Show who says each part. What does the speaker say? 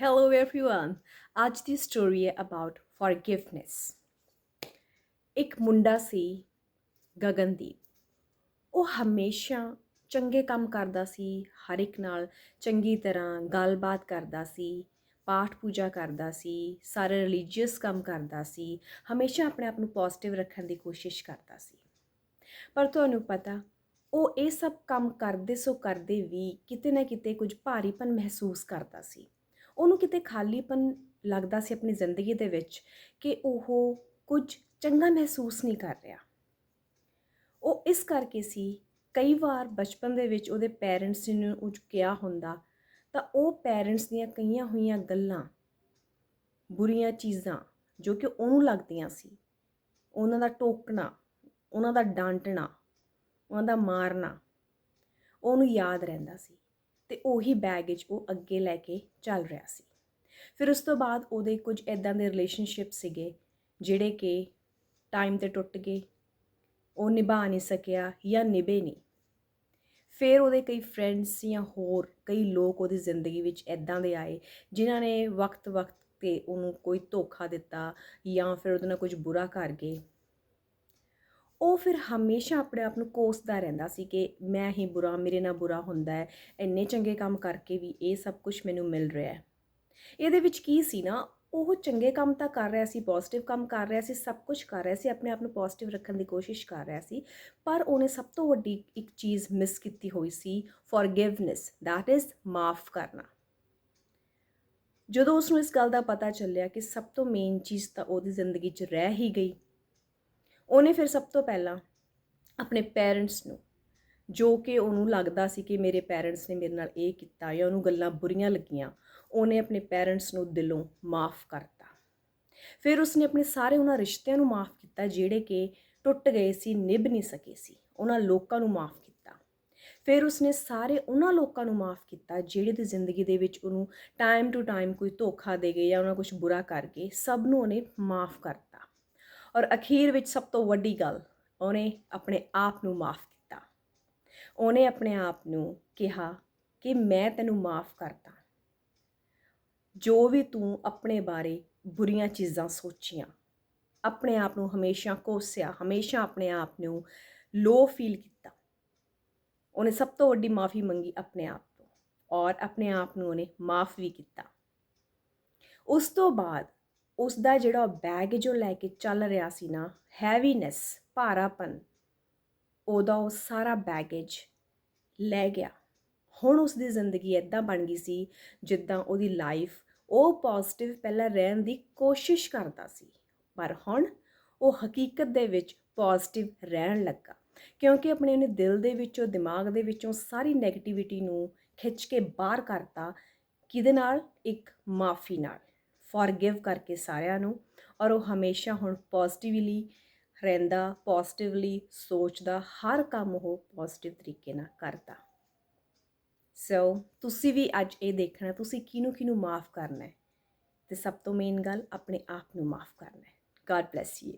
Speaker 1: Hello, everyone. ਅੱਜ ਦੀ story ਹੈ ਅਬਾਊਟ ਫੋਰਗਿਵਨੈਸ ਇੱਕ ਮੁੰਡਾ ਸੀ ਗਗਨਦੀਪ ਉਹ ਹਮੇਸ਼ਾ ਚੰਗੇ ਕੰਮ ਕਰਦਾ ਸੀ ਹਰ ਇੱਕ ਨਾਲ ਚੰਗੀ ਤਰ੍ਹਾਂ ਗੱਲਬਾਤ ਕਰਦਾ ਸੀ ਪਾਠ ਪੂਜਾ ਕਰਦਾ ਸੀ ਸਾਰੇ ਰਿਲੀਜੀਅਸ ਕੰਮ ਕਰਦਾ ਸੀ ਹਮੇਸ਼ਾ ਆਪਣੇ ਆਪ ਨੂੰ ਪੋਜ਼ਿਟਿਵ ਰੱਖਣ ਦੀ ਕੋਸ਼ਿਸ਼ ਕਰਦਾ ਸੀ ਪਰ ਤੁਹਾਨੂੰ ਪਤਾ ਉਹ ਇਹ ਸਭ ਕੰਮ ਕਰਦੇ ਸੋ ਕਰਦੇ ਵੀ ਕਿਤੇ ਨਾ ਕਿਤੇ ਕੁਝ ਭਾਰੀਪਨ ਮਹਿਸੂਸ ਕਰਦਾ ਸੀ ਉਹਨੂੰ ਕਿਤੇ ਖਾਲੀਪਨ ਲੱਗਦਾ ਸੀ ਆਪਣੀ ਜ਼ਿੰਦਗੀ ਦੇ ਵਿੱਚ ਕਿ ਉਹ ਕੁਝ ਚੰਗਾ ਮਹਿਸੂਸ ਨਹੀਂ ਕਰ ਰਿਹਾ। ਉਹ ਇਸ ਕਰਕੇ ਸੀ, ਕਈ ਵਾਰ ਬਚਪਨ ਦੇ ਵਿੱਚ ਉਹਦੇ ਪੇਰੈਂਟਸ ਨੇ ਉਹ ਕਿਹਾ ਹੁੰਦਾ, ਤਾਂ ਉਹ ਪੇਰੈਂਟਸ ਦੀਆਂ ਕਈਆਂ ਹੋਈਆਂ ਗੱਲਾਂ, ਬੁਰੀਆਂ ਚੀਜ਼ਾਂ ਜੋ ਕਿ ਉਹਨੂੰ ਲੱਗਦੀਆਂ ਸੀ, ਉਹਨਾਂ ਦਾ ਟੋਕਣਾ, ਉਹਨਾਂ ਦਾ ਡਾਂਟਣਾ, ਉਹਨਾਂ ਦਾ ਮਾਰਨਾ, ਉਹਨੂੰ ਯਾਦ ਰਹਿੰਦਾ ਸੀ। ਤੇ ਉਹੀ ਬੈਗ ਵਿੱਚ ਉਹ ਅੱਗੇ ਲੈ ਕੇ ਚੱਲ ਰਿਹਾ ਸੀ। ਫਿਰ ਉਸ ਤੋਂ ਬਾਅਦ ਉਹਦੇ ਕੁਝ ਇਦਾਂ ਦੇ ਰਿਲੇਸ਼ਨਸ਼ਿਪ ਸੀਗੇ, ਜਿਹੜੇ ਕਿ ਟਾਈਮ ਤੇ ਟੁੱਟ ਗਏ, ਉਹ ਨਿਭਾ ਨਹੀਂ ਸਕਿਆ ਜਾਂ ਨਿਭੇ ਨਹੀਂ। ਫਿਰ ਉਹਦੇ ਕਈ ਫਰੈਂਡਸ ਜਾਂ ਹੋਰ ਕਈ ਲੋਕ ਉਹਦੀ ਜ਼ਿੰਦਗੀ ਵਿੱਚ ਇਦਾਂ ਦੇ ਆਏ, ਜਿਨ੍ਹਾਂ ਨੇ ਵਕਤ-ਵਕਤ ਤੇ ਉਹਨੂੰ ਕੋਈ ਧੋਖਾ ਦਿੱਤਾ ਜਾਂ ਫਿਰ ਉਹਦੇ ਨਾਲ ਕੁਝ ਬੁਰਾ ਕਰ ਗਏ। ਉਹ ਫਿਰ ਹਮੇਸ਼ਾ ਆਪਣੇ ਆਪ ਨੂੰ ਕੋਸਦਾ ਰਹਿੰਦਾ ਸੀ ਕਿ ਮੈਂ ਹੀ ਬੁਰਾ, ਮੇਰੇ ਨਾਲ ਬੁਰਾ ਹੁੰਦਾ ਹੈ, ਇੰਨੇ ਚੰਗੇ ਕੰਮ ਕਰਕੇ ਵੀ ਇਹ ਸਭ ਕੁਝ ਮੈਨੂੰ ਮਿਲ ਰਿਹਾ ਹੈ। ਇਹਦੇ ਵਿੱਚ ਕੀ ਸੀ ਨਾ, ਉਹ ਚੰਗੇ ਕੰਮ ਤਾਂ ਕਰ ਰਿਹਾ ਸੀ ਪੋਜ਼ਿਟਿਵ ਕੰਮ ਕਰ ਰਿਹਾ ਸੀ, ਸਭ ਕੁਝ ਕਰ ਰਿਹਾ ਸੀ, ਆਪਣੇ ਆਪ ਨੂੰ ਪੋਜ਼ਿਟਿਵ ਰੱਖਣ ਦੀ ਕੋਸ਼ਿਸ਼ ਕਰ ਰਿਹਾ ਸੀ, ਪਰ ਉਹਨੇ ਸਭ ਤੋਂ ਵੱਡੀ ਇੱਕ ਚੀਜ਼ ਮਿਸ ਕੀਤੀ ਹੋਈ ਸੀ ਫੋਰਗਿਵਨੈਸ ਥੈਟ ਇਜ਼ ਮਾਫ ਕਰਨਾ। ਜਦੋਂ ਉਸ ਨੂੰ ਇਸ ਗੱਲ ਦਾ ਪਤਾ ਚੱਲਿਆ ਕਿ ਸਭ ਤੋਂ ਮੇਨ ਚੀਜ਼ ਤਾਂ ਉਹਦੀ ਜ਼ਿੰਦਗੀ 'ਚ ਰਹਿ ਹੀ ਗਈ ਉਹਨੇ ਫਿਰ ਸਭ ਤੋਂ ਪਹਿਲਾਂ ਆਪਣੇ ਪੇਰੈਂਟਸ ਨੂੰ, ਜੋ ਕਿ ਉਹਨੂੰ ਲੱਗਦਾ ਸੀ ਕਿ ਮੇਰੇ ਪੇਰੈਂਟਸ ਨੇ ਮੇਰੇ ਨਾਲ ਇਹ ਕੀਤਾ ਜਾਂ ਉਹਨੂੰ ਗੱਲਾਂ ਬੁਰੀਆਂ ਲੱਗੀਆਂ, ਉਹਨੇ ਆਪਣੇ ਪੇਰੈਂਟਸ ਨੂੰ ਦਿਲੋਂ ਮਾਫ ਕਰਤਾ। ਫਿਰ ਉਸਨੇ ਆਪਣੇ ਸਾਰੇ ਉਹਨਾਂ ਰਿਸ਼ਤਿਆਂ ਨੂੰ ਮਾਫ ਕੀਤਾ, ਜਿਹੜੇ ਕਿ ਟੁੱਟ ਗਏ ਸੀ, ਨਿਭ ਨਹੀਂ ਸਕੇ ਸੀ, ਉਹਨਾਂ ਲੋਕਾਂ ਨੂੰ ਮਾਫ ਕੀਤਾ। ਫਿਰ ਉਸਨੇ ਸਾਰੇ ਉਹਨਾਂ ਲੋਕਾਂ ਨੂੰ ਮਾਫ ਕੀਤਾ, ਜਿਹੜੇ ਦੀ ਜ਼ਿੰਦਗੀ ਦੇ ਵਿੱਚ ਉਹਨੂੰ ਟਾਈਮ ਟੂ ਟਾਈਮ ਕੋਈ ਧੋਖਾ ਦੇ ਗਏ ਜਾਂ ਉਹਨਾਂ ਕੁਝ ਬੁਰਾ ਕਰ ਗਏ, ਸਭ ਨੂੰ ਉਹਨੇ ਮਾਫ ਕਰਤਾ। ਔਰ ਅਖੀਰ ਵਿੱਚ ਸਭ ਤੋਂ ਵੱਡੀ ਗੱਲ, ਉਹਨੇ ਆਪਣੇ ਆਪ ਨੂੰ ਮਾਫ ਕੀਤਾ। ਉਹਨੇ ਆਪਣੇ ਆਪ ਨੂੰ ਕਿਹਾ ਕਿ ਮੈਂ ਤੈਨੂੰ ਮਾਫ ਕਰਦਾ। ਜੋ ਵੀ ਤੂੰ ਆਪਣੇ ਬਾਰੇ ਬੁਰੀਆਂ ਚੀਜ਼ਾਂ ਸੋਚੀਆਂ, ਆਪਣੇ ਆਪ ਨੂੰ ਹਮੇਸ਼ਾ ਕੋਸਿਆ, ਹਮੇਸ਼ਾ ਆਪਣੇ ਆਪ ਨੂੰ ਲੋ ਫੀਲ ਕੀਤਾ, ਉਹਨੇ ਸਭ ਤੋਂ ਵੱਡੀ ਮਾਫੀ ਮੰਗੀ ਆਪਣੇ ਆਪ ਤੋਂ, ਔਰ ਆਪਣੇ ਆਪ ਨੂੰ ਉਹਨੇ ਮਾਫ ਵੀ ਕੀਤਾ। ਉਸ ਤੋਂ ਬਾਅਦ ਉਸ ਦਾ ਜਿਹੜਾ ਬੈਗ ਜੋ ਲੈ ਕੇ ਚੱਲ ਰਿਹਾ ਸੀ ਨਾ ਹੈਵੀਨੈਸ ਭਾਰਾਪਨ, ਉਹਦਾ ਉਹ ਸਾਰਾ ਬੈਗੇਜ ਲੈ ਗਿਆ। ਹੁਣ ਉਸ ਦੀ ਜ਼ਿੰਦਗੀ ਇਦਾਂ ਬਣ ਗਈ ਸੀ, ਜਿੱਦਾਂ ਉਹਦੀ ਲਾਈਫ ਉਹ ਪੋਜ਼ਿਟਿਵ ਪਹਿਲਾਂ ਰਹਿਣ ਦੀ ਕੋਸ਼ਿਸ਼ ਕਰਦਾ ਸੀ, ਪਰ ਹੁਣ ਉਹ ਹਕੀਕਤ ਦੇ ਵਿੱਚ ਪੋਜ਼ਿਟਿਵ ਰਹਿਣ ਲੱਗਾ, ਕਿਉਂਕਿ ਆਪਣੇ ਉਹਨੇ ਦਿਲ ਦੇ ਵਿੱਚੋਂ, ਦਿਮਾਗ ਦੇ ਵਿੱਚੋਂ ਸਾਰੀ 네ਗੇਟਿਵਿਟੀ ਨੂੰ ਖਿੱਚ ਕੇ ਬਾਹਰ ਕਰਤਾ, ਕਿਹਦੇ ਨਾਲ? ਇੱਕ ਮਾਫੀ ਨਾਲ। ਫੋਰਗਿਵ ਕਰਕੇ ਸਾਰਿਆਂ ਨੂੰ ਔਰ ਉਹ ਹਮੇਸ਼ਾ ਹੁਣ ਪੋਜ਼ਿਟਿਵਲੀ ਰਹਿੰਦਾ ਪੋਜ਼ਿਟਿਵਲੀ ਸੋਚਦਾ, ਹਰ ਕੰਮ ਉਹ ਪੋਜ਼ਿਟਿਵ ਤਰੀਕੇ ਨਾਲ ਕਰਦਾ। ਸੋ ਤੁਸੀਂ ਵੀ ਅੱਜ ਇਹ ਦੇਖਣਾ, ਤੁਸੀਂ ਕਿਹਨੂੰ ਕਿਹਨੂੰ ਮਾਫ ਕਰਨਾ ਹੈ? ਤੇ ਸਭ ਤੋਂ ਮੇਨ ਗੱਲ, ਆਪਣੇ ਆਪ ਨੂੰ ਮਾਫ ਕਰਨਾ ਹੈ। God bless you